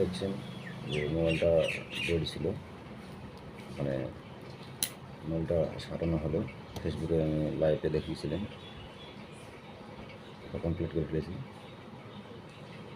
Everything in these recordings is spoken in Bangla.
দেখছেন যে মোবাইলটা ছিল মানে মোবাইলটা সারানো হলো। ফেসবুকে আমি লাইভে দেখিয়েছিলেন। কমপ্লিট করে ফেলেছি।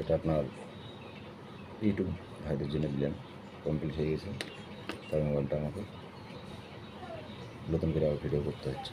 এটা আপনার ইউটিউব ভাইদের জন্য দিলেন। কমপ্লিট হয়ে গেছে। তার মোবাইলটা আমাকে নতুন করে আবার ভিডিও করতে হচ্ছে।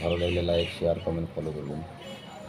ভালো লাগলে লাইক শেয়ার কমেন্ট ফলো করবেন।